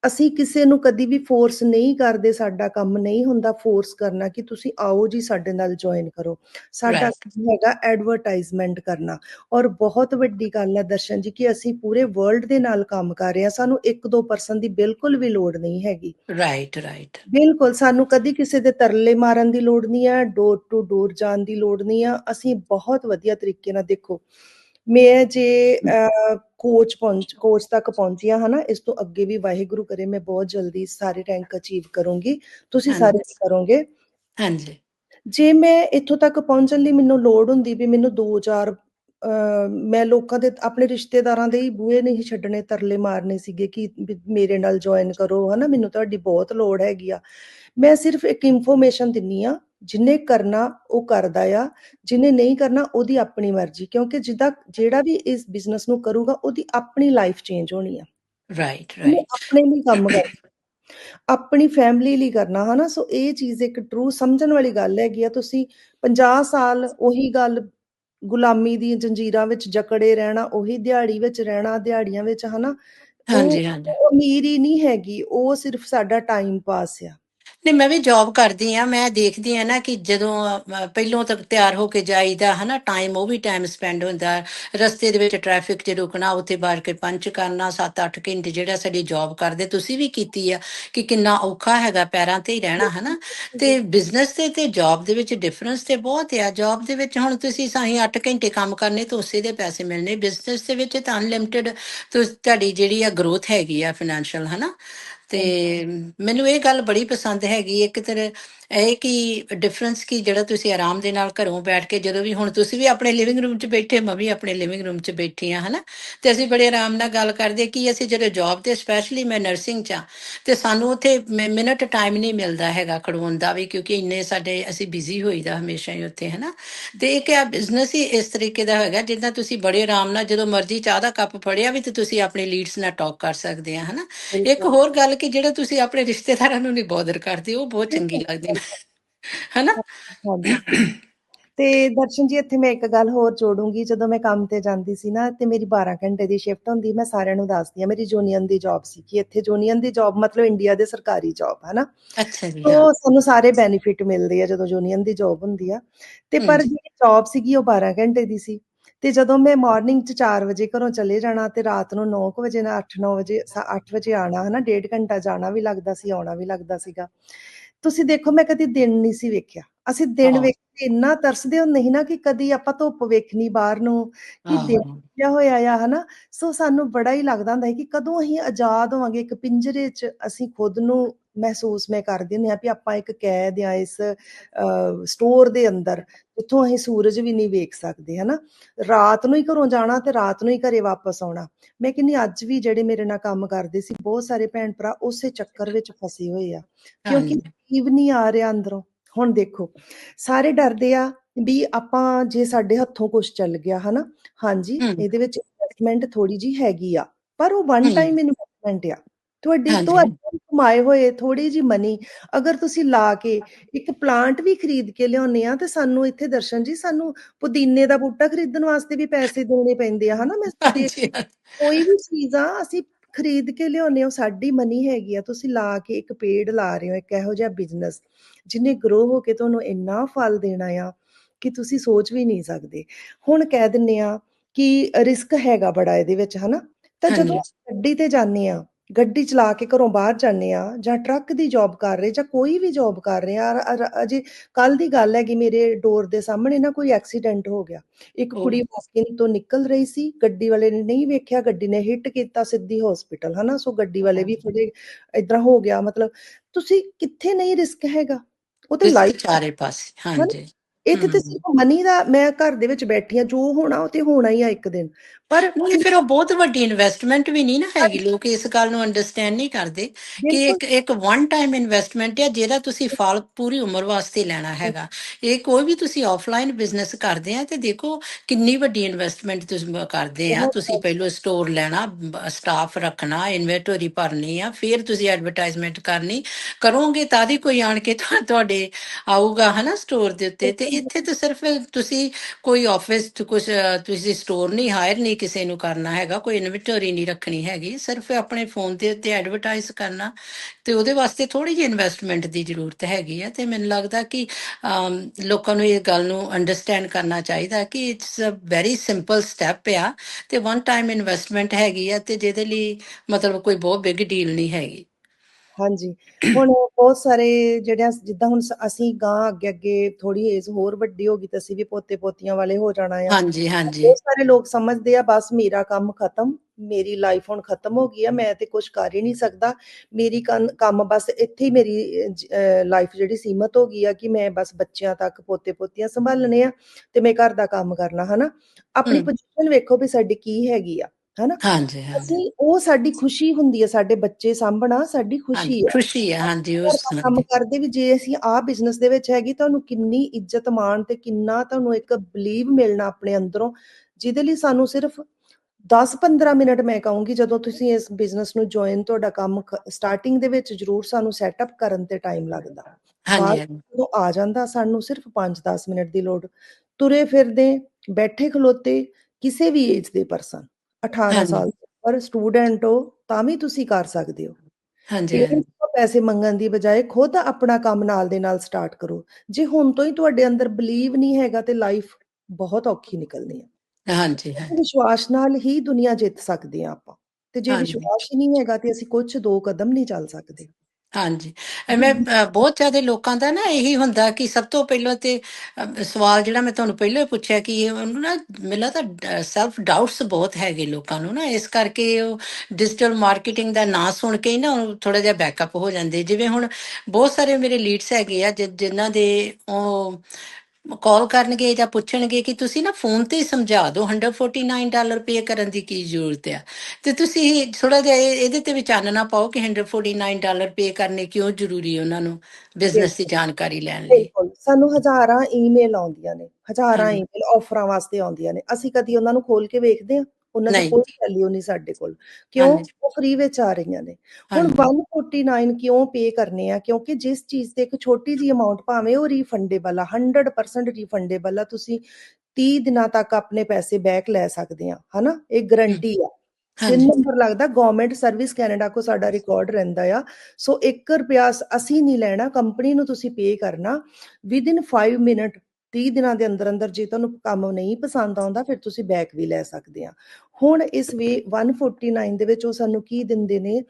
ਅਸੀਂ ਕਿਸੇ ਨੂੰ ਕਦੀ ਵੀ ਫੋਰਸ ਨਹੀਂ ਕਰਦੇ ਸਾਡਾ ਕੰਮ ਨਹੀਂ ਹੁੰਦਾ ਫੋਰਸ ਕਰਨਾ ਕਿ ਤੁਸੀਂ ਆਓ ਜੀ ਸਾਡੇ ਨਾਲ ਜੁਆਇਨ ਕਰੋ। ਸਾਡਾ ਹੈਗਾ ਐਡਵਰਟਾਈਜ਼ਮੈਂਟ ਕਰਨਾ। ਔਰ ਬਹੁਤ ਵੱਡੀ ਗੱਲ ਹੈ ਦਰਸ਼ਨ ਜੀ ਕਿ ਅਸੀਂ ਪੂਰੇ ਵਰਲਡ ਦੇ ਨਾਲ ਕੰਮ ਕਰ ਰਹੇ ਹਾਂ। ਸਾਨੂੰ ਇੱਕ ਦੋ ਪਰਸਨ ਦੀ ਬਿਲਕੁਲ ਵੀ ਲੋੜ ਨਹੀਂ ਹੈਗੀ। ਰਾਈਟ ਰਾਈਟ ਬਿਲਕੁਲ ਸਾਨੂੰ ਕਦੀ ਕਿਸੇ ਦੇ ਤਰਲੇ ਮਾਰਨ ਦੀ ਲੋੜ ਨਹੀਂ ਹੈ ਡੋਰ ਟੂ ਡੋਰ ਜਾਣ ਦੀ ਲੋੜ ਨਹੀਂ ਆ ਅਸੀਂ ਬਹੁਤ ਵਧੀਆ ਤਰੀਕੇ ਨਾਲ ਦੇਖੋ ਮੈਂ ਜੇ ਕੋਚ ਪਹੁੰਚ ਕੋਚ ਤੱਕ ਪਹੁੰਚੀ ਹਾਂ ਹਨਾ ਇਸ ਤੋਂ ਅੱਗੇ ਵੀ ਵਾਹਿਗੁਰੂ ਕਰੇ ਮੈਂ ਬਹੁਤ ਜਲਦੀ ਸਾਰੇ ਰੈਂਕ ਅਚੀਵ ਕਰੂੰਗੀ। ਤੁਸੀਂ ਸਾਰੇ ਕਰੋਗੇ। ਹਾਂਜੀ। ਜੇ ਮੈਂ ਇੱਥੋਂ ਤੱਕ ਪਹੁੰਚਣ ਲਈ ਮੈਨੂੰ ਲੋੜ ਹੁੰਦੀ ਵੀ ਮੈਨੂੰ 2-4 ਮੈਂ ਲੋਕਾਂ ਦੇ ਆਪਣੇ ਰਿਸ਼ਤੇਦਾਰਾਂ ਦੇ ਹੀ ਬੂਹੇ ਨਹੀਂ ਛੱਡਣੇ ਤਰਲੇ ਮਾਰਨੇ ਸੀਗੇ ਕਿ ਮੇਰੇ ਨਾਲ ਜੁਆਇਨ ਕਰੋ ਹਨਾ ਮੈਨੂੰ ਤੁਹਾਡੀ ਬਹੁਤ ਲੋੜ ਹੈਗੀ ਆ। ਮੈਂ ਸਿਰਫ ਇੱਕ ਇਨਫੋਰਮੇਸ਼ਨ ਦਿੰਨੀ ਆ ਜਿਹਨੇ ਕਰਨਾ ਉਹ ਕਰਦਾ ਆ ਜਿਹਨੇ ਨਹੀਂ ਕਰਨਾ ਉਹਦੀ ਆਪਣੀ ਮਰਜ਼ੀ ਕਿਉਂਕਿ ਜਿੱਦਾਂ ਜਿਹੜਾ ਵੀ ਇਸ ਬਿਜ਼ਨਸ ਨੂੰ ਕਰੂਗਾ ਉਹਦੀ ਆਪਣੀ ਲਾਈਫ ਚੇਂਜ ਹੋਣੀ ਆ। ਰਾਈਟ ਰਾਈਟ ਆਪਣੇ ਲਈ ਕੰਮ ਕਰਨਾ ਆਪਣੀ ਫੈਮਿਲੀ ਲਈ ਕਰਨਾ ਹਨਾ? ਸੋ ਇਹ ਚੀਜ਼ ਇੱਕ ਟਰੂ ਸਮਝਣ ਵਾਲੀ ਗੱਲ ਹੈਗੀ ਆ। ਤੁਸੀਂ 50 ਸਾਲ ਉਹੀ ਗੱਲ ਗੁਲਾਮੀ ਦੀ ਜੰਜੀਰਾਂ ਵਿੱਚ ਜਕੜੇ ਰਹਿਣਾ ਉਹੀ ਦਿਹਾੜੀ ਵਿੱਚ ਰਹਿਣਾ ਦਿਹਾੜੀਆਂ ਵਿੱਚ ਹਨਾ? ਹਾਂਜੀ ਹਾਂਜੀ। ਉਹ ਅਮੀਰੀ ਨਹੀਂ ਹੈਗੀ ਉਹ ਸਿਰਫ ਸਾਡਾ ਟਾਈਮ ਪਾਸ ਆ। ਨਹੀਂ ਮੈਂ ਵੀ ਜੌਬ ਕਰਦੀ ਆ ਮੈਂ ਦੇਖਦੀ ਆ ਨਾ ਕਿ ਜਦੋਂ ਪਹਿਲੋਂ ਤੱਕ ਤਿਆਰ ਹੋ ਕੇ ਜਾਈਦਾ ਹਨਾ ਟਾਈਮ ਉਹ ਵੀ ਟਾਈਮ ਸਪੈਂਡ ਹੁੰਦਾ। ਰਸਤੇ ਦੇ ਵਿੱਚ ਟ੍ਰੈਫਿਕ 'ਚ ਰੁਕਣਾ ਉੱਥੇ ਬਾਹਰ ਕੇ ਪੰਚ ਕਰਨਾ 7-8 ਘੰਟੇ ਜਿਹੜਾ ਸਾਡੀ ਜੌਬ ਕਰਦੇ ਤੁਸੀਂ ਵੀ ਕੀਤੀ ਆ ਕਿ ਕਿੰਨਾ ਔਖਾ ਹੈਗਾ ਪੈਰਾਂ ਤੇ ਹੀ ਰਹਿਣਾ ਹਨਾ? ਤੇ ਬਿਜ਼ਨਸ ਤੇ ਤੇ ਜੌਬ ਦੇ ਵਿੱਚ ਡਿਫਰੈਂਸ ਤੇ ਬਹੁਤ ਆ। ਜੌਬ ਦੇ ਵਿੱਚ ਹੁਣ ਤੁਸੀਂ ਸਾਹੀਂ 8 ਘੰਟੇ ਕੰਮ ਕਰਨੇ ਤਾਂ ਉਸੇ ਦੇ ਪੈਸੇ ਮਿਲਣੇ। ਬਿਜ਼ਨਸ ਦੇ ਵਿੱਚ ਤਾਂ ਅਨਲਿਮਿਟਿਡ ਤੁਹਾਡੀ ਜਿਹੜੀ ਆ ਗਰੋਥ ਹੈਗੀ ਆ ਫਾਈਨੈਂਸ਼ੀਅਲ ਹਨਾ? ਤੇ ਮੈਨੂੰ ਇਹ ਗੱਲ ਬੜੀ ਪਸੰਦ ਹੈਗੀ ਇੱਕ ਤਰ੍ਹਾਂ ਇਹ ਕਿ ਡਿਫਰੈਂਸ ਕੀ ਜਿਹੜਾ ਤੁਸੀਂ ਆਰਾਮ ਦੇ ਨਾਲ ਘਰੋਂ ਬੈਠ ਕੇ ਜਦੋਂ ਵੀ ਹੁਣ ਤੁਸੀਂ ਵੀ ਆਪਣੇ ਲਿਵਿੰਗ ਰੂਮ 'ਚ ਬੈਠੇ ਮੈਂ ਵੀ ਆਪਣੇ ਲਿਵਿੰਗ ਰੂਮ 'ਚ ਬੈਠੀ ਆ ਹਨਾ? ਤੇ ਅਸੀਂ ਬੜੇ ਆਰਾਮ ਨਾਲ ਗੱਲ ਕਰਦੇ ਕਿ ਅਸੀਂ ਜਦੋਂ ਜੌਬ ਤੇ ਸਪੈਸ਼ਲੀ ਮੈਂ ਨਰਸਿੰਗ 'ਚ ਆ ਤੇ ਸਾਨੂੰ ਉੱਥੇ ਮਿੰਟ ਟਾਈਮ ਨਹੀਂ ਮਿਲਦਾ ਹੈਗਾ ਖੜੋਣ ਦਾ ਵੀ ਕਿਉਂਕਿ ਇੰਨੇ ਸਾਡੇ ਅਸੀਂ ਬਿਜ਼ੀ ਹੋਈਦਾ ਹਮੇਸ਼ਾ ਹੀ ਉੱਥੇ ਹਨਾ? ਤੇ ਇੱਕ ਆ ਬਿਜ਼ਨਸ ਹੀ ਇਸ ਤਰੀਕੇ ਦਾ ਹੈਗਾ ਜਿੱਦਾਂ ਤੁਸੀਂ ਬੜੇ ਆਰਾਮ ਨਾਲ ਜਦੋਂ ਮਰਜ਼ੀ ਚਾਹ ਦਾ ਕੱਪ ਫੜਿਆ ਵੀ ਤੇ ਤੁਸੀਂ ਆਪਣੇ ਲੀਡਸ ਨਾਲ ਟਾਕ ਕਰ ਸਕਦੇ ਆ ਹਨਾ? ਇੱਕ ਹੋਰ ਗੱਲ ਕਿ ਜਿਹੜਾ ਤੁਸੀਂ ਆਪਣੇ ਰਿਸ਼ਤੇਦਾਰਾਂ ਨੂੰ ਨਹੀਂ ਬੋਦਰ ਕਰਦੇ ਉਹ ਬਹੁਤ ਚੰਗੀ ਲੱਗਦੀ ਮੈਨੂੰ ਹਨਾ? ਤੇ ਦਰਸ਼ਨ ਜੀ ਇੱਥੇ ਮੈਂ ਇੱਕ ਗੱਲ ਹੋਰ ਜੋੜੂੰਗੀ। ਜਦੋਂ ਮੈਂ ਕੰਮ ਤੇ ਜਾਂਦੀ ਸੀ ਨਾ ਤੇ ਮੇਰੀ 12 ਘੰਟੇ ਦੀ ਸ਼ਿਫਟ ਹੁੰਦੀ ਮੈਂ ਸਾਰਿਆਂ ਨੂੰ ਦੱਸਦੀ ਆ ਮੇਰੀ ਜੂਨੀਅਨ ਦੀ ਜੌਬ ਸੀ ਕਿ ਇੱਥੇ ਜੂਨੀਅਨ ਦੀ ਜੌਬ ਮਤਲਬ ਇੰਡੀਆ ਦੇ ਸਰਕਾਰੀ ਜੌਬ ਹੈ ਨਾ ਅੱਛਾ ਜੀ। ਹਾਂ ਤੋ ਸਾਨੂੰ ਸਾਰੇ ਬੈਨੀਫਿਟ ਮਿਲਦੇ ਆ ਜਦੋਂ ਯੂਨੀਅਨ ਦੀ ਜੌਬ ਹੁੰਦੀ ਆ। ਤੇ ਪਰ ਜਿਹੜੀ ਜੌਬ ਸੀਗੀ ਉਹ 12 ਘੰਟੇ ਦੀ ਸੀ। ਤੇ ਜਦੋਂ ਮੈਂ ਮਾਰਨਿੰਗ ਚ 4 ਵਜੇ ਘਰੋਂ ਚਲੇ ਜਾਣਾ ਤੇ ਰਾਤ ਨੂੰ 9 ਵਜੇ ਨਾਲ 8-9 ਵਜੇ 8 ਵਜੇ ਆਣਾ ਹਨਾ ਡੇਢ ਘੰਟਾ ਜਾਣਾ ਵੀ ਲੱਗਦਾ ਸੀ ਆਉਣਾ ਵੀ ਲੱਗਦਾ ਸੀਗਾ। ਤੁਸੀਂ ਦੇਖੋ ਮੈਂ ਕਦੀ ਦਿਨ ਨਹੀਂ ਸੀ ਵੇਖਿਆ। ਅਸੀਂ ਦਿਨ ਵੇਖ ਕੇ ਇੰਨਾ ਤਰਸਦੇ ਹੁੰਦੇ ਸੀ ਨਾ ਕਿ ਕਦੀ ਆਪਾਂ ਧੁੱਪ ਵੇਖਣੀ ਬਾਹਰ ਨੂੰ ਕਿ ਪਿਆ ਹੋਇਆ ਆ ਹਨਾ। ਸੋ ਸਾਨੂੰ ਬੜਾ ਹੀ ਲੱਗਦਾ ਹੁੰਦਾ ਹੈ ਕਿ ਕਦੋਂ ਅਸੀਂ ਆਜ਼ਾਦ ਹੋਵਾਂਗੇ ਇੱਕ ਪਿੰਜਰੇ 'ਚ ਅਸੀਂ ਖੁਦ ਨੂੰ ਮਹਿਸੂਸ ਮੈਂ ਕਰਦੀ ਹੁੰਦੀ ਹਾਂ ਵੀ ਆਪਾਂ ਇੱਕ ਕੈਦ ਆ ਇਸ ਸਟੋਰ ਦੇ ਅੰਦਰ ਜਿੱਥੋਂ ਅਸੀਂ ਸੂਰਜ ਵੀ ਨਹੀਂ ਵੇਖ ਸਕਦੇ ਹਨਾ? ਰਾਤ ਨੂੰ ਹੀ ਘਰੋਂ ਜਾਣਾ ਤੇ ਰਾਤ ਨੂੰ ਹੀ ਘਰੇ ਵਾਪਸ ਆਉਣਾ। ਮੈਂ ਕਹਿੰਦੀ ਅੱਜ ਵੀ ਜਿਹੜੇ ਮੇਰੇ ਨਾਲ ਕੰਮ ਕਰਦੇ ਸੀ ਬਹੁਤ ਸਾਰੇ ਭੈਣ ਭਰਾ ਉਸੇ ਚੱਕਰ ਵਿੱਚ ਫਸੇ ਹੋਏ ਆ। ਕਿਉਂਕਿ ਈਵ ਨਹੀਂ ਆ ਰਿਹਾ ਅੰਦਰੋਂ। ਹੁਣ ਦੇਖੋ ਸਾਰੇ ਡਰਦੇ ਆ ਵੀ ਆਪਾਂ ਜੇ ਸਾਡੇ ਹੱਥੋਂ ਕੁਝ ਚੱਲ ਗਿਆ ਹਨਾ? ਹਾਂਜੀ ਇਹਦੇ ਵਿੱਚ ਇਨਵੈਸਟਮੈਂਟ ਥੋੜੀ ਜੀ ਹੈਗੀ ਆ ਪਰ ਉਹ ਵਨ ਟਾਈਮ ਇਨਵੈਸਟਮੈਂਟ ਆ। ਤੁਹਾਡੀ ਹਾਂਜੀ। ਤੁਹਾਡੇ ਕਮਾਏ ਹੋਏ ਥੋੜੀ ਜੀ ਮਨੀ ਅਗਰ ਤੁਸੀਂ ਲਾ ਕੇ ਇੱਕ ਪਲਾਂਟ ਵੀ ਖਰੀਦ ਕੇ ਲਿਆਉਂਦੇ ਆ ਤੇ ਸਾਨੂੰ ਇੱਥੇ ਦਰਸ਼ਨ ਜੀ ਸਾਨੂੰ ਪੁਦੀਨੇ ਦਾ ਬੂਟਾ ਖਰੀਦਣ ਵਾਸਤੇ ਵੀ ਪੈਸੇ ਦੇਣੇ ਪੈਂਦੇ ਆ ਹਨਾ ਮੈਂ ਕੋਈ ਵੀ ਚੀਜ਼ ਆ ਅਸੀਂ ਖਰੀਦ ਕੇ ਲਿਆਉਂਦੇ ਹਾਂ ਸਾਡੀ ਮਨੀ ਹੈਗੀ ਆ ਤੁਸੀਂ ਲਾ ਕੇ ਇੱਕ ਪੇੜ ਲਾ ਰਹੇ ਹੋ ਇੱਕ ਇਹੋ ਜਿਹਾ ਬਿਜ਼ਨਸ ਜਿਹਨੇ ਗਰੋ ਹੋ ਕੇ ਤੁਹਾਨੂੰ ਇੰਨਾ ਫਲ ਦੇਣਾ ਆ ਕਿ ਤੁਸੀਂ ਸੋਚ ਵੀ ਨਹੀਂ ਸਕਦੇ। ਹੁਣ ਕਹਿ ਦਿੰਨੇ ਆ ਕਿ ਰਿਸਕ ਹੈਗਾ ਬੜਾ ਇਹਦੇ ਵਿੱਚ ਹਨਾ? ਤਾਂ ਜਦੋਂ ਗੱਡੀ ਤੇ ਜਾਂਦੇ ਆ ਗੱਡੀ ਚਲਾ ਕੇ ਘਰੋਂ ਬਾਹਰ ਜਾਂਦੇ ਆ ਜਾਂ ਟਰੱਕ ਦੀ ਜੌਬ ਕਰ ਰਹੇ ਜਾਂ ਕੋਈ ਵੀ ਜੌਬ ਕਰ ਰਹੇ ਆ ਅਜੇ ਕੱਲ ਦੀ ਗੱਲ ਹੈ ਕਿ ਮੇਰੇ ਡੋਰ ਦੇ ਸਾਹਮਣੇ ਨਾ ਕੋਈ ਐਕਸੀਡੈਂਟ ਹੋ ਗਿਆ। ਇੱਕ ਕੁੜੀ ਵਾਕਿੰਗ ਤੋਂ ਨਿਕਲ ਰਹੀ ਸੀ ਗੱਡੀ ਵਾਲੇ ਨੇ ਨਹੀਂ ਵੇਖਿਆ ਗੱਡੀ ਨੇ ਹਿੱਟ ਕੀਤਾ ਸਿੱਧੀ ਹਸਪੀਟਲ ਹਨਾ? ਸੋ ਗੱਡੀ ਵਾਲੇ ਵੀ ਥੋੜੇ ਇਦਾਂ ਹੋ ਗਿਆ ਮਤਲਬ ਤੁਸੀਂ ਕਿੱਥੇ ਨਹੀਂ ਰਿਸਕ ਹੈਗਾ? ਉਹ ਤੇ ਲਾਈਫ ਚਾਰੇ ਪਾਸੇ ਹਾਂਜੀ। ਇੱਥੇ ਤੇ ਸਿਰਫ ਮਨੀ ਦਾ ਮੈਂ ਘਰ ਦੇ ਵਿੱਚ ਬੈਠੀ ਆ ਜੋ ਹੋਣਾ ਉਹ ਤੇ ਹੋਣਾ ਹੀ ਆ ਇੱਕ ਦਿਨ। ਪਰ ਫਿਰ ਉਹ ਬਹੁਤ ਵੱਡੀ ਇਨਵੈਸਟਮੈਂਟ ਵੀ ਨਹੀਂ ਨਾ ਹੈਗੀ ਲੋਕ ਇਸ ਗੱਲ ਨੂੰ ਅੰਡਰਸਟੈਂਡ ਨਹੀਂ ਕਰਦੇ ਕਿ ਇੱਕ ਇੱਕ ਵਨ ਟਾਈਮ ਇਨਵੈਸਟਮੈਂਟ ਹੈ ਜਿਹਦਾ ਤੁਸੀਂ ਫਲ ਪੂਰੀ ਉਮਰ ਵਾਸਤੇ ਲੈਣਾ ਹੈਗਾ। ਇਹ ਕੋਈ ਵੀ ਤੁਸੀਂ ਆਫਲਾਈਨ ਬਿਜ਼ਨਸ ਕਰਦੇ ਆ ਤੇ ਦੇਖੋ ਕਿੰਨੀ ਵੱਡੀ ਇਨਵੈਸਟਮੈਂਟ ਤੁਸੀਂ ਕਰਦੇ ਆ। ਤੁਸੀਂ ਪਹਿਲਾਂ ਸਟੋਰ ਲੈਣਾ ਸਟਾਫ ਰੱਖਣਾ ਇਨਵੈਂਟਰੀ ਭਰਨੀ ਆ ਫਿਰ ਤੁਸੀਂ ਐਡਵਰਟਾਈਜ਼ਮੈਂਟ ਕਰਨੀ। ਕਰੋਗੇ ਤਾਂ ਹੀ ਕੋਈ ਆਣ ਕੇ ਤੁਹਾ- ਤੁਹਾਡੇ ਆਊਗਾ ਹਨਾ ਸਟੋਰ ਦੇ ਉੱਤੇ ਤੇ ਇੱਥੇ ਤਾਂ ਸਿਰਫ ਤੁਸੀਂ ਕੋਈ ਆਫਿਸ ਕੁਝ ਤੁਸੀਂ ਸਟੋਰ ਨਹੀਂ ਹਾਇਰ ਨਹੀਂ ਕਿਸੇ ਨੂੰ ਕਰਨਾ ਹੈਗਾ ਕੋਈ ਇਨਵੈਂਟਰੀ ਨਹੀਂ ਰੱਖਣੀ ਹੈਗੀ ਸਿਰਫ ਆਪਣੇ ਫੋਨ ਦੇ ਉੱਤੇ ਐਡਵਰਟਾਈਜ਼ ਕਰਨਾ ਤੇ ਉਹਦੇ ਵਾਸਤੇ ਥੋੜੀ ਜਿਹੀ ਇਨਵੈਸਟਮੈਂਟ ਦੀ ਜ਼ਰੂਰਤ ਹੈਗੀ ਆ ਤੇ ਮੈਨੂੰ ਲੱਗਦਾ ਕਿ ਅਮ, ਲੋਕਾਂ ਨੂੰ ਇਹ ਗੱਲ ਨੂੰ ਅੰਡਰਸਟੈਂਡ ਕਰਨਾ ਚਾਹੀਦਾ ਕਿ it's a very simple step ਆ ਤੇ ਵਨ ਟਾਈਮ ਇਨਵੈਸਟਮੈਂਟ ਹੈਗੀ ਆ ਤੇ ਜਿਹਦੇ ਲਈ ਮਤਲਬ ਕੋਈ ਬਹੁਤ ਬਿਗ ਡੀਲ ਨਹੀਂ ਹੈਗੀ। ਹਾਂਜੀ। ਹੁਣ ਬਹੁਤ ਸਾਰੇ ਜਿਹੜਿਆਂ ਜਿੱਦਾਂ ਹੁਣ ਅਸੀਂ ਗਾਂ ਅੱਗੇ ਅੱਗੇ ਥੋੜੀ ਏਜ ਹੋਰ ਵੱਡੀ ਹੋ ਗਈ ਤਾਂ ਅਸੀਂ ਵੀ ਪੋਤੇ ਪੋਤੀਆਂ ਵਾਲੇ ਹੋ ਜਾਣਾ ਆ। ਹਾਂਜੀ ਹਾਂਜੀ। ਬਹੁਤ ਸਾਰੇ ਲੋਕ ਸਮਝਦੇ ਆ ਬਸ ਮੇਰਾ ਕੰਮ ਖਤਮ ਮੇਰੀ ਲਾਈਫ ਹੁਣ ਖਤਮ ਹੋ ਗਈ ਆ ਮੈਂ ਤੇ ਕੁਝ ਕਰ ਹੀ ਨਹੀਂ ਸਕਦਾ। ਮੇਰੀ ਕੰਮ ਬਸ ਇੱਥੇ ਹੀ ਮੇਰੀ ਲਾਈਫ ਜਿਹੜੀ ਸੀਮਤ ਹੋ ਗਈ ਆ ਕਿ ਮੈਂ ਬਸ ਬੱਚਿਆਂ ਤੱਕ ਪੋਤੇ ਪੋਤੀਆਂ ਸੰਭਾਲਣੇ ਆ ਤੇ ਮੈਂ ਘਰ ਦਾ ਕੰਮ ਕਰਨਾ ਹਨਾ? ਆਪਣੀ ਪੋਜੀਸ਼ਨ ਵੇਖੋ ਵੀ ਸਾਡੀ ਕੀ ਹੈਗੀ ਆ। ਹਨਾ? ਹਾਂਜੀ ਹਾਂਜੀ। ਅਸੀਂ ਉਹ ਸਾਡੀ ਖੁਸ਼ੀ ਹੁੰਦੀ ਹੈ ਸਾਡੇ ਬੱਚੇ ਸਾਂਭਣਾ ਸਾਡੀ ਖੁਸ਼ੀ ਆ ਖੁਸ਼ੀ ਹੈ ਹਾਂਜੀ ਉਸ ਕੰਮ ਕਰਦੇ ਵੀ ਜੇ ਅਸੀਂ ਆਹ ਬਿਜ਼ਨਸ ਦੇ ਵਿੱਚ ਹੈਗੀ ਤੁਹਾਨੂੰ ਕਿੰਨੀ ਇੱਜ਼ਤ ਮਾਣ ਤੇ ਕਿੰਨਾ ਤੁਹਾਨੂੰ ਇੱਕ ਬਲੀਵ ਮਿਲਣਾ ਆਪਣੇ ਅੰਦਰੋਂ ਜਿਹਦੇ ਲਈ ਸਾਨੂੰ ਸਿਰਫ 10-15 ਮਿੰਟ ਮੈਂ ਕਹੂੰਗੀ ਜਦੋਂ ਤੁਸੀਂ ਇਸ ਬਿਜ਼ਨਸ ਨੂੰ ਜੁਆਇਨ ਤੁਹਾਡਾ ਕੰਮ ਸਟਾਰਟਿੰਗ ਦੇ ਵਿੱਚ ਜ਼ਰੂਰ ਸਾਨੂੰ ਸੈਟਅਪ ਕਰਨ ਤੇ ਟਾਈਮ ਲੱਗਦਾ। ਹਾਂਜੀ ਜਦੋਂ ਆ ਜਾਂਦਾ ਸਾਨੂੰ ਸਿਰਫ 5-10 ਮਿੰਟ ਦੀ ਲੋੜ। ਤੁਰੇ ਫਿਰਦੇ ਬੈਠੇ ਖਲੋਤੇ ਕਿਸੇ ਵੀ ਏਜ ਦੇ ਪਰਸਨ 18 ਹਾਂਜੀ। ਸਾਲ ਤੋਂ ਉੱਪਰ ਸਟੂਡੈਂਟ ਹੋ ਤਾਂ ਵੀ ਤੁਸੀਂ ਕਰ ਸਕਦੇ ਹੋ। ਹਾਂਜੀ ਪੈਸੇ ਮੰਗਣ ਦੀ ਬਜਾਏ ਖੁਦ ਆਪਣਾ ਕੰਮ ਨਾਲ ਦੇ ਨਾਲ ਸਟਾਰਟ ਕਰੋ। ਜੇ ਹੁਣ ਤੋਂ ਹੀ ਤੁਹਾਡੇ ਅੰਦਰ ਬਲੀਵ ਨਹੀਂ ਹੈਗਾ ਤੇ ਲਾਈਫ ਬਹੁਤ ਔਖੀ ਨਿਕਲਣੀ ਹੈ। ਹਾਂਜੀ ਹਾਂਜੀ ਵਿਸ਼ਵਾਸ ਨਾਲ ਹੀ ਦੁਨੀਆ ਜਿੱਤ ਸਕਦੇ ਆ ਆਪਾਂ। ਤੇ ਜੇ ਵਿਸ਼ਵਾਸ ਹੀ ਨਹੀਂ ਹੈਗਾ ਤੇ ਅਸੀਂ ਕੁਝ ਦੋ ਕਦਮ ਨਹੀਂ ਚੱਲ ਸਕਦੇ। ਹਾਂਜੀ। ਐਵੇਂ ਅ, ਬਹੁਤ ਜ਼ਿਆਦਾ ਲੋਕਾਂ ਦਾ ਨਾ ਇਹੀ ਹੁੰਦਾ ਕਿ ਸਭ ਤੋਂ ਪਹਿਲਾਂ ਤੇ ਅ, ਸਵਾਲ ਜਿਹੜਾ ਮੈਂ ਤੁਹਾਨੂੰ ਪਹਿਲਾਂ ਹੀ ਪੁੱਛਿਆ ਕਿ ਇਹ ਉਹਨੂੰ ਨਾ ਮਿਲਾ ਤਾਂ ਸੈਲਫ ਡਾਊਟਸ ਬਹੁਤ ਹੈਗੇ ਲੋਕਾਂ ਨੂੰ ਨਾ ਇਸ ਕਰਕੇ ਉਹ ਡਿਜੀਟਲ ਮਾਰਕੀਟਿੰਗ ਦਾ ਨਾਂ ਸੁਣ ਕੇ ਹੀ ਨਾ ਥੋੜਾ ਜਿਹਾ ਬੈਕਅਪ ਹੋ ਜਾਂਦੇ। ਜਿਵੇਂ ਹੁਣ ਬਹੁਤ ਸਾਰੇ ਮੇਰੇ ਲੀਡਸ ਹੈਗੇ ਆ ਜਿ- ਜਿਨ੍ਹਾਂ ਦੇ ਉਹ ਕਾਲ ਕਰਨਗੇ ਜਾਂ ਪੁੱਛਣਗੇ ਕਿ ਤੁਸੀਂ ਨਾ ਫੋਨ ਤੇ ਹੀ ਸਮਝਾ ਦਿਓ 149 ਡਾਲਰ ਪੇ ਕਰਨ ਦੀ ਕੀ ਜ਼ਰੂਰਤ ਆ। ਤੇ ਤੁਸੀਂ ਥੋੜਾ ਜਿਹਾ ਇਹ- ਇਹਦੇ ਤੇ ਵਿਚਾਨਣਾ ਪਾਓ ਕਿ 149 ਡਾਲਰ ਪੇ ਕਰਨੇ ਕਿਉਂ ਜ਼ਰੂਰੀ ਉਹਨਾਂ ਨੂੰ ਬਿਜ਼ਨਸ ਦੀ ਜਾਣਕਾਰੀ ਲੈਣ ਲਈ। ਸਾਨੂੰ ਹਜ਼ਾਰਾਂ ਈਮੇਲ ਆਉਂਦੀਆਂ ਨੇ ਹਜ਼ਾਰਾਂ ਹਾਂਜੀ ਈਮੇਲ ਆਫਰਾਂ ਵਾਸਤੇ ਆਉਂਦੀਆਂ ਨੇ। ਅਸੀਂ ਕਦੀ ਉਹਨਾਂ ਨੂੰ ਖੋਲ ਕੇ ਵੇਖਦੇ ਹਾਂ? ਉਹਨਾਂ ਦੀ ਕੋਈ ਵੈਲਿਊ ਨਹੀਂ ਸਾਡੇ ਕੋਲ। ਕਿਉਂ? ਉਹ ਫ੍ਰੀ ਵਿੱਚ ਆ ਰਹੀਆਂ ਨੇ। ਹੁਣ ਹਾਂਜੀ। 149 ਕਿਉਂ ਪੇ ਕਰਨੇ ਆ? ਕਿਉਂਕਿ ਜਿਸ ਚੀਜ਼ ਤੇ ਇੱਕ ਛੋਟੀ ਜੀ ਅਮਾਉਂਟ ਭਾਵੇਂ ਉਹ ਰੀਫੰਡੇਬਲ ਆ 100% ਰੀਫੰਡੇਬਲ ਆ ਤੁਸੀਂ 30 ਦਿਨਾਂ ਤੱਕ ਆਪਣੇ ਪੈਸੇ ਬੈਕ ਲੈ ਸਕਦੇ ਆ ਹਨਾ? ਇਹ ਗਰੰਟੀ ਆ। ਹਾਂਜੀ। ਨੰਬਰ ਲੱਗਦਾ ਗਵਰਨਮੈਂਟ ਸਰਵਿਸ ਕੈਨੇਡਾ ਕੋ ਸਾਡਾ ਰਿਕਾਰਡ ਰਹਿੰਦਾ ਆ। ਸੋ 1 ਰੁਪਿਆ ਅਸੀਂ ਨਹੀਂ ਲੈਣਾ ਕੰਪਨੀ ਨੂੰ ਤੁਸੀਂ ਪੇ ਕਰਨਾ। ਵਿਦ ਇਨ 5 ਮਿੰਟ 30 ਦਿਨਾਂ ਦੇ ਅੰਦਰ ਅੰਦਰ ਜੇ ਤੁਹਾਨੂੰ ਕੰਮ ਨਹੀਂ ਪਸੰਦ ਆਉਂਦਾ ਫਿਰ ਤੁਸੀਂ ਬੈਕ ਵੀ ਲੈ ਸਕਦੇ ਆ। ਹੁਣ ਇਸ ਵੇ 149 ਦੇ ਵਿੱਚ ਉਹ ਸਾਨੂੰ ਕੀ ਦਿੰਦੇ ਨੇ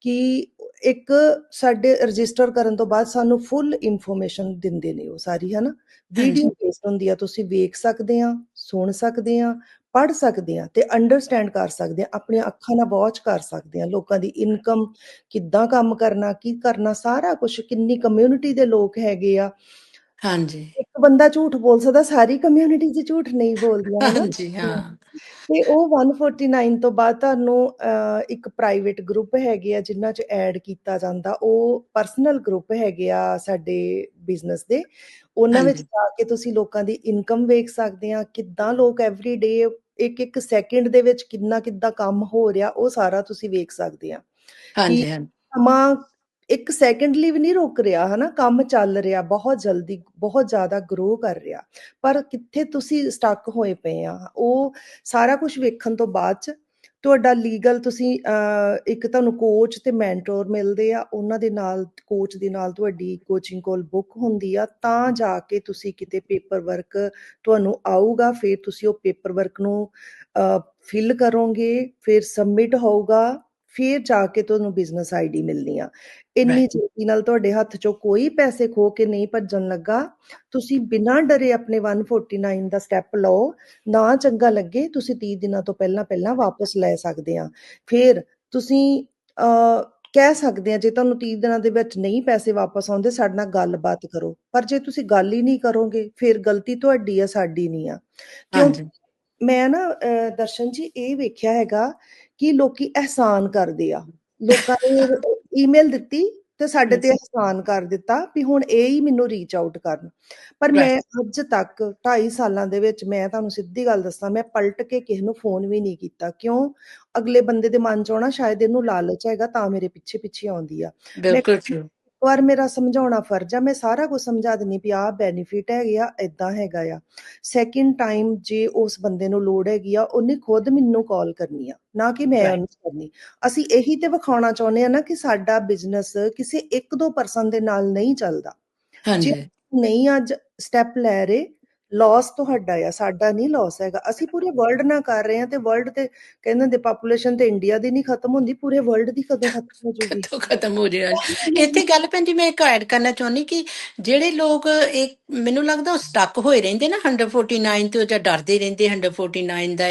ਕਿ ਇੱਕ ਸਾਡੇ ਰਜਿਸਟਰ ਕਰਨ ਤੋਂ ਬਾਅਦ ਸਾਨੂੰ ਫੁੱਲ ਇਨਫੋਰਮੇਸ਼ਨ ਦਿੰਦੇ ਨੇ ਉਹ ਸਾਰੀ ਹਨਾ? ਵੀਡੀਓ ਬੇਸਡ ਹੁੰਦੀ ਆ ਤੁਸੀਂ ਵੇਖ ਸਕਦੇ ਆ ਸੁਣ ਸਕਦੇ ਆ ਪੜ੍ਹ ਸਕਦੇ ਹਾਂ ਤੇ ਅੰਡਰਸਟੈਂਡ ਕਰ ਸਕਦੇ ਹਾਂ ਆਪਣੀਆਂ ਅੱਖਾਂ ਨਾਲ ਵਾਚ ਕਰ ਸਕਦੇ ਹਾਂ ਲੋਕਾਂ ਦੀ ਇਨਕਮ ਕਿੱਦਾਂ ਕੰਮ ਕਰਨਾ ਕੀ ਕਰਨਾ ਸਾਰਾ ਕੁਝ ਕਿੰਨੀ ਕਮਿਊਨਿਟੀ ਦੇ ਲੋਕ ਹੈਗੇ ਆ। ਹਾਂਜੀ। ਇੱਕ ਬੰਦਾ ਝੂਠ ਬੋਲ ਸਕਦਾ ਸਾਰੀ ਕਮਿਊਨਿਟੀ 'ਚ ਝੂਠ ਨਹੀਂ ਬੋਲਦੀਆਂ ਹਨਾ? ਹਾਂਜੀ ਹਾਂ। ਤੇ ਉਹ 149 ਤੋਂ ਬਾਅਦ ਤੁਹਾਨੂੰ ਇੱਕ ਪ੍ਰਾਈਵੇਟ ਗਰੁੱਪ ਹੈਗੇ ਆ ਜਿਨ੍ਹਾਂ 'ਚ ਐਡ ਕੀਤਾ ਜਾਂਦਾ। ਉਹ ਪਰਸਨਲ ਗਰੁੱਪ ਹੈਗੇ ਆ ਸਾਡੇ ਬਿਜ਼ਨਸ ਦੇ। ਉਹਨਾਂ ਵਿੱਚ ਹਾਂਜੀ। ਜਾ ਕੇ ਤੁਸੀਂ ਲੋਕਾਂ ਦੀ ਇਨਕਮ ਵੇਖ ਸਕਦੇ ਆ ਕਿੱਦਾਂ ਲੋਕ ਐਵਰੀ ਡੇ ਇੱਕ ਇੱਕ ਸੈਕਿੰਡ ਦੇ ਵਿੱਚ ਕਿੰਨਾ ਕਿੱਦਾਂ ਕੰਮ ਹੋ ਰਿਹਾ ਉਹ ਸਾਰਾ ਤੁਸੀਂ ਵੇਖ ਸਕਦੇ ਆ। ਕਿ ਹਾਂਜੀ ਹਾਂਜੀ। ਸਮਾਂ ਇੱਕ ਸੈਕਿੰਡ ਲਈ ਵੀ ਨਹੀਂ ਰੁਕ ਰਿਹਾ, ਹਨਾ? ਕੰਮ ਚੱਲ ਰਿਹਾ, ਬਹੁਤ ਜਲਦੀ, ਬਹੁਤ ਜ਼ਿਆਦਾ ਗਰੋ ਕਰ ਰਿਹਾ। ਪਰ ਕਿੱਥੇ ਤੁਸੀਂ ਸਟਕ ਹੋਏ ਪਏ ਆ? ਉਹ ਸਾਰਾ ਕੁਝ ਵੇਖਣ ਤੋਂ ਬਾਅਦ ਚ ਤੁਹਾਡਾ ਲੀਗਲ ਤੁਸੀਂ ਇੱਕ ਤੁਹਾਨੂੰ ਕੋਚ ਤੇ ਮੈਂਟੋਰ ਮਿਲਦੇ ਆ, ਉਹਨਾਂ ਦੇ ਨਾਲ ਕੋਚ ਦੇ ਨਾਲ ਤੁਹਾਡੀ ਕੋਚਿੰਗ ਕੋਲ ਬੁੱਕ ਹੁੰਦੀ ਆ, ਤਾਂ ਜਾ ਕੇ ਤੁਸੀਂ ਕਿਤੇ ਪੇਪਰ ਵਰਕ ਤੁਹਾਨੂੰ ਆਊਗਾ, ਫਿਰ ਤੁਸੀਂ ਉਹ ਪੇਪਰ ਵਰਕ ਨੂੰ ਫਿਲ ਕਰੋਗੇ, ਫਿਰ ਸਬਮਿਟ ਹੋਊਗਾ ਫਿਰ ਜਾ ਕੇ ਤੁਹਾਨੂੰ ਬਿਜ਼ਨਸ ਆਈਡੀ ਮਿਲਣੀ ਆ। ਇੰਨੀ ਜਲਦੀ ਨਾਲ ਤੁਹਾਡੇ ਹੱਥ ਚੋਂ ਕੋਈ ਪੈਸੇ ਖੋ ਕੇ ਨਹੀਂ ਭੱਜਣ ਲੱਗਾ। ਤੁਸੀਂ ਬਿਨਾਂ ਡਰੇ ਆਪਣੇ 149 ਦਾ ਸਟੈਪ ਲਓ। ਨਾ ਚੰਗਾ ਲੱਗੇ ਤੁਸੀਂ 30 ਦਿਨਾਂ ਤੋਂ ਪਹਿਲਾਂ ਪਹਿਲਾਂ ਵਾਪਸ ਲੈ ਸਕਦੇ ਆ। ਫਿਰ ਤੁਸੀਂ ਕਹਿ ਸਕਦੇ ਆ ਜੇ ਤੁਹਾਨੂੰ 30 ਦਿਨਾਂ ਦੇ ਵਿੱਚ ਨਹੀਂ ਪੈਸੇ ਵਾਪਸ ਆਉਂਦੇ ਸਾਡੇ ਨਾਲ ਗੱਲਬਾਤ ਕਰੋ। ਪਰ ਜੇ ਤੁਸੀਂ ਗੱਲ ਹੀ ਨਹੀਂ ਕਰੋਗੇ ਫਿਰ ਗਲਤੀ ਤੁਹਾਡੀ ਆ ਸਾਡੀ ਨਹੀਂ ਆ। ਕਿਉਂਕਿ ਮੈਂ ਨਾ ਦਰਸ਼ਨ ਜੀ ਇਹ ਵੇਖਿਆ ਹੈਗਾ ਕਿ ਲੋਕੀ ਅਹਿਸਾਨ ਕਰਦੇ ਆ। ਲੋਕਾਂ ਨੇ ਈਮੇਲ ਦਿੱਤੀ ਤੇ ਸਾਡੇ ਤੇ ਅਹਿਸਾਨ ਕਰ ਦਿੱਤਾ ਵੀ ਹੁਣ ਇਹ ਹੀ ਮੈਨੂੰ ਰੀਚ ਆਊਟ ਕਰਨ। ਪਰ ਮੈਂ ਅੱਜ ਤੱਕ 2.5 ਸਾਲਾਂ ਦੇ ਵਿੱਚ ਮੈਂ ਤੁਹਾਨੂੰ ਸਿੱਧੀ ਗੱਲ ਦੱਸਾਂ ਮੈਂ ਪਲਟ ਕੇ ਕਿਸੇ ਨੂੰ ਫੋਨ ਵੀ ਨਹੀਂ ਕੀਤਾ। ਕਿਉਂ? ਅਗਲੇ ਬੰਦੇ ਦੇ ਮਨ ਚ ਆਉਣਾ ਸ਼ਾਇਦ ਇਹਨੂੰ ਲਾਲਚ ਹੈਗਾ ਤਾਂ ਮੇਰੇ ਪਿੱਛੇ ਪਿੱਛੇ ਆਉਂਦੀ ਆ। ਬਿਲਕੁਲ ਵਾਰ ਮੇਰਾ ਸਮਝਾਉਣਾ ਫਰਜ਼ ਆ ਮੈਂ ਸਾਰਾ ਕੁਝ ਸਮਝਾ ਦਿੰਨੀ ਵੀ ਆਹ ਬੈਨੀਫਿਟ ਹੈਗੇ ਆ ਇਦਾਂ ਹੈਗਾ ਆ। ਸੈਕਿੰਡ ਟਾਈਮ ਜੇ ਉਸ ਬੰਦੇ ਨੂੰ ਲੋੜ ਹੈਗੀ ਆ ਉਹਨੇ ਖੁਦ ਮੈਨੂੰ ਕਾਲ ਕਰਨੀ ਆ ਨਾ ਕਿ ਮੈਂ ਉਹਨੂੰ ਕਰਨੀ। ਅਸੀਂ ਇਹੀ ਤੇ ਵਿਖਾਉਣਾ ਚਾਹੁੰਦੇ ਆ ਨਾ ਕਿ ਸਾਡਾ ਬਿਜ਼ਨਸ ਕਿਸੇ ਇੱਕ ਦੋ ਪਰਸਨ ਦੇ ਨਾਲ ਨਹੀਂ ਚੱਲਦਾ। ਹਾਂਜੀ। ਨਹੀਂ ਅੱਜ ਸਟੈਪ ਲੈ ਰਹੇ ਲਾਸ ਤੁਹਾਡਾ ਆ, ਸਾਡਾ ਨਹੀਂ ਲਾਸ ਹੈਗਾ। ਅਸੀਂ ਪੂਰੇ ਵਰਲਡ ਨਾਲ ਕਰ ਰਹੇ ਹਾਂ ਤੇ ਵਰਲਡ ਤੇ ਕਹਿੰਦੇ ਨੇ ਪਾਪੂਲੇਸ਼ਨ ਤੇ ਇੰਡੀਆ ਦੀ ਨਹੀਂ ਖਤਮ ਹੁੰਦੀ, ਪੂਰੇ ਵਰਲਡ ਦੀ ਕਦੋਂ ਖਤਮ ਹੋ ਜੂਗੀ ਕਦੋਂ ਖਤਮ ਹੋ ਰਿਹਾ ਇੱਥੇ ਗੱਲ ਭੈਣ ਮੈਂ ਇੱਕ ਐਡ ਕਰਨਾ ਚਾਹੁੰਦੀ ਕਿ ਜਿਹੜੇ ਲੋਕ ਇੱਕ ਮੈਨੂੰ ਲੱਗਦਾ ਉਹ ਸਟਕ ਹੋਏ ਰਹਿੰਦੇ ਨਾ 149 ਤੋਂ ਜਾਂ ਡਰਦੇ ਰਹਿੰਦੇ 149 ਦਾ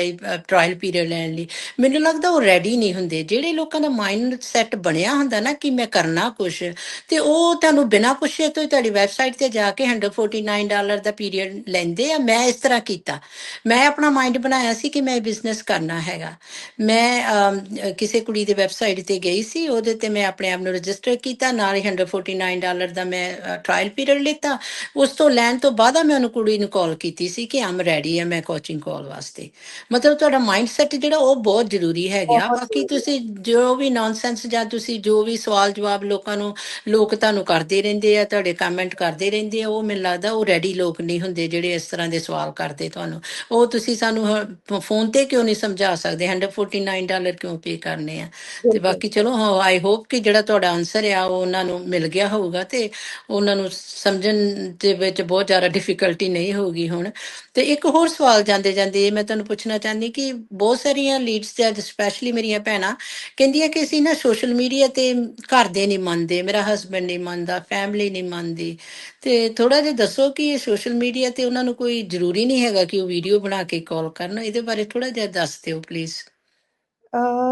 ਟ੍ਰਾਇਲ ਪੀਰੀਅਡ ਲੈਣ ਲਈ। ਮੈਨੂੰ ਲੱਗਦਾ ਉਹ ਰੈਡੀ ਨਹੀਂ ਹੁੰਦੇ। ਜਿਹੜੇ ਲੋਕਾਂ ਦਾ ਮਾਈਂਡ ਸੈਟ ਬਣਿਆ ਹੁੰਦਾ ਨਾ ਕਿ ਮੈਂ ਕਰਨਾ ਕੁਛ, ਤੇ ਉਹ ਤੁਹਾਨੂੰ ਬਿਨਾਂ ਪੁੱਛੇ ਤੋਂ ਤੁਹਾਡੀ ਵੈਬਸਾਈਟ ਤੇ ਜਾ ਕੇ 149 ਡਾਲਰ ਦਾ ਪੀਰੀਅਡ ਲੈਂਦੇ ਆ ਮੈਂ ਇਸ ਤਰ੍ਹਾਂ ਕੀਤਾ। ਮੈਂ ਆਪਣਾ ਮਾਈਂਡ ਬਣਾਇਆ ਸੀ ਕਿ ਮੈਂ ਬਿਜ਼ਨਸ ਕਰਨਾ ਹੈਗਾ। ਮੈਂ ਕਿਸੇ ਕੁੜੀ ਦੇ ਵੈਬਸਾਈਟ ਤੇ ਗਈ ਸੀ ਉਹਦੇ ਤੇ ਮੈਂ ਆਪਣੇ ਆਪ ਨੂੰ ਰਜਿਸਟਰ ਕੀਤਾ। ਨਾਲ ਹੀ 149 ਡਾਲਰ ਦਾ ਮੈਂ ਟ੍ਰਾਇਲ ਪੀਰੀਅਡ ਲਿੱਤਾ। ਉਸ ਤੋਂ ਲੈਣ ਤੋਂ ਬਾਅਦ ਮੈਂ ਉਹਨੂੰ ਕੁੜੀ ਨੂੰ ਕਾਲ ਕੀਤੀ ਸੀ ਕਿ ਆਮ ਰੈਡੀ ਆ ਮੈਂ ਕੋਚਿੰਗ ਕਾਲ ਵਾਸਤੇ। ਮਤਲਬ ਤੁਹਾਡਾ ਮਾਈਂਡ ਸੈਟ ਜਿਹੜਾ ਉਹ ਬਹੁਤ ਜ਼ਰੂਰੀ ਹੈਗਾ। ਬਾਕੀ ਤੁਸੀਂ ਜੋ ਵੀ ਨੌਨਸੈਂਸ ਜਾਂ ਤੁਸੀਂ ਜੋ ਵੀ ਸਵਾਲ ਜਵਾਬ ਲੋਕਾਂ ਨੂੰ ਲੋਕ ਤੁਹਾਨੂੰ ਕਰਦੇ ਰਹਿੰਦੇ ਆ ਤੁਹਾਡੇ ਕਮੈਂਟ ਕਰਦੇ ਰਹਿੰਦੇ ਆ ਉਹ ਮੈਨੂੰ ਲੱਗਦਾ ਉਹ ਰੈਡੀ ਲੋਕ ਨਹੀਂ ਹੁੰਦੇ ਜਿਹੜੇ ਇਸ ਤਰ੍ਹਾਂ ਦੇ ਸਵਾਲ ਕਰਦੇ ਤੁਹਾਨੂੰ। ਉਹ ਤੁਸੀਂ ਸਾਨੂੰ ਫੋਨ ਤੇ ਕਿਉਂ ਨਹੀਂ ਸਮਝਾ ਸਕਦੇ? 149 ਡਾਲਰ ਕਿਉਂ ਪੇ ਕਰਨੇ ਆ? ਤੇ ਬਾਕੀ ਚਲੋ ਆਈ ਹੋਪ ਕਿ ਜਿਹੜਾ ਤੁਹਾਡਾ ਆਨਸਰ ਆ ਉਹ ਉਹਨਾਂ ਨੂੰ ਮਿਲ ਗਿਆ ਹੋਊਗਾ ਤੇ ਉਹਨਾਂ ਨੂੰ ਸਮਝਣ ਦੇ ਵਿੱਚ ਬਹੁਤ ਜ਼ਿਆਦਾ ਡਿਫਿਕਲਟੀ ਨਹੀਂ ਹੋਊਗੀ ਹੁਣ। ਤੇ ਇੱਕ ਹੋਰ ਸਵਾਲ ਜਾਂਦੇ ਜਾਂਦੇ ਮੈਂ ਤੁਹਾਨੂੰ ਪੁੱਛਣਾ ਚਾਹੁੰਦੀ ਕਿ ਬਹੁਤ ਸਾਰੀਆਂ ਲੀਡਸ ਤੇ ਅੱਜ ਸਪੈਸ਼ਲੀ ਮੇਰੀਆਂ ਭੈਣਾਂ ਕਹਿੰਦੀਆਂ ਕਿ ਅਸੀਂ ਨਾ ਸੋਸ਼ਲ ਮੀਡੀਆ ਤੇ ਘਰ ਦੇ ਨਹੀਂ ਮੰਨਦੇ, ਮੇਰਾ ਹਸਬੰਡ ਨਹੀਂ ਮੰਨਦਾ ਫੈਮਿਲੀ ਨਹੀਂ ਮੰਨਦੀ। ਤੇ ਥੋੜਾ ਜਿਹਾ ਦੱਸੋ ਕਿ ਸੋਸ਼ਲ ਮੀਡੀਆ ਤੇ ਉਹਨਾਂ ਨੂੰ ਕੋਈ ਜ਼ਰੂਰੀ ਨਹੀਂ ਹੈਗਾ ਕਿ ਉਹ ਵੀਡੀਓ ਬਣਾ ਕੇ ਕਾਲ ਕਰਨ, ਇਹਦੇ ਬਾਰੇ ਥੋੜਾ ਜਿਹਾ ਦੱਸ ਦਿਓ ਪਲੀਜ਼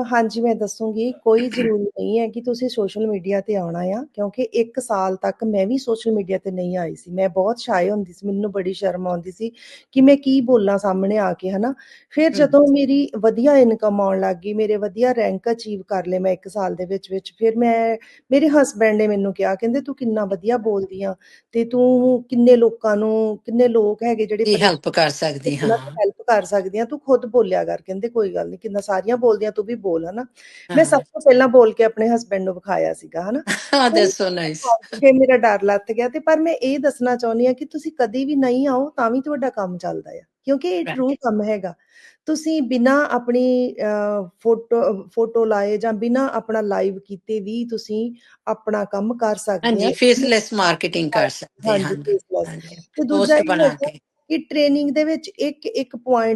ਹਾਂਜੀ ਮੈਂ ਦੱਸੂਗੀ ਕੋਈ ਜ਼ਰੂਰੀ ਨਹੀਂ ਹੈ ਕਿ ਤੁਸੀਂ ਸੋਸ਼ਲ ਮੀਡੀਆ ਤੇ ਆਉਣਾ ਆ ਕਿਉਂਕਿ 1 ਸਾਲ ਤੱਕ ਮੈਂ ਵੀ ਸੋਸ਼ਲ ਮੀਡੀਆ ਤੇ ਨਹੀਂ ਆਈ ਸੀ। ਮੈਂ ਬਹੁਤ ਸ਼ਾਇ ਹੁੰਦੀ ਸੀ ਮੈਨੂੰ ਬੜੀ ਸ਼ਰਮ ਆਉਂਦੀ ਸੀ ਕਿ ਮੈਂ ਕੀ ਬੋਲਾਂ ਸਾਹਮਣੇ ਆ ਕੇ ਹਨਾ? ਫਿਰ ਜਦੋਂ ਮੇਰੀ ਵਧੀਆ ਇਨਕਮ ਆਉਣ ਲੱਗ ਗਈ ਮੇਰੇ ਵਧੀਆ ਰੈਂਕ ਅਚੀਵ ਕਰ ਲਏ ਮੈਂ 1 ਸਾਲ ਦੇ ਵਿੱਚ ਵਿੱਚ ਫਿਰ ਮੈਂ ਮੇਰੇ ਹਸਬੰਡ ਨੇ ਮੈਨੂੰ ਕਿਹਾ ਕਹਿੰਦੇ ਤੂੰ ਕਿੰਨਾ ਵਧੀਆ ਬੋਲਦੀ ਆ ਤੇ ਤੂੰ ਕਿੰਨੇ ਲੋਕਾਂ ਨੂੰ ਕਿੰਨੇ ਲੋਕ ਹੈਗੇ ਜਿਹੜੇ ਹੈਲਪ ਕਰ ਸਕਦੀ ਉਹਨਾਂ ਹਾਂ। ਹੈਲਪ ਕਰ ਸਕਦੀ ਆ ਤੂੰ ਖੁਦ ਬੋਲਿਆ ਕਰ ਕਹਿੰਦੇ ਕੋਈ ਗੱਲ ਨਹੀਂ ਕਿੰਨਾ ਸਾਰੀਆਂ ਬੋਲਦੀਆਂ ਤੂੰ ਵੀ ਬੋਲ ਹਨਾ? ਮੈਂ ਹਾਂ। ਸਭ ਤੋਂ ਪਹਿਲਾਂ ਬੋਲ ਕੇ ਆਪਣੇ ਹਸਬੰਡ ਨੂੰ ਵਿਖਾਇਆ ਸੀਗਾ ਹਨਾ? ਹਾਂ ਦੈਟਸ ਸੋ ਨਾਈਸ ਫਿਰ ਮੇਰਾ ਡਰ ਲੱਥ ਗਿਆ ਤੇ ਪਰ ਮੈਂ ਇਹ ਦੱਸਣਾ ਚਾਹੁੰਦੀ ਆ ਕਿ ਤੁਸੀਂ ਕਦੀ ਵੀ ਨਹੀਂ ਆਓ ਤਾਂ ਵੀ ਤੁਹਾਡਾ ਕੰਮ ਚੱਲਦਾ ਆ ਕਿਉਂਕਿ ਇਹ ਟਰੂ ਕੰਮ ਹੈਗਾ। ਤੁਸੀਂ ਬਿਨਾ ਆਪਣੀ ਫੋਟੋ ਫੋਟੋ ਲਾਏ ਜਾਂ ਬਿਨਾ ਆਪਣਾ ਲਾਈਵ ਕੀਤੇ ਵੀ ਤੁਸੀਂ ਆਪਣਾ ਕੰਮ ਕਰ ਸਕਦੇ ਹਾਂਜੀ ਆ। ਫੇਸਲੈਸ ਮਾਰਕੀਟਿੰਗ ਕਰ ਸਕਦੇ ਹਾਂਜੀ ਹਾਂ। ਹਾਂਜੀ ਤੇ ਦੂਜਾ ਇਹ ਕੇ। ਕਿ ਟ੍ਰੇਨਿੰਗ ਦੇ ਵਿੱਚ ਇੱਕ ਇੱਕ ਪੁਆਇੰਟ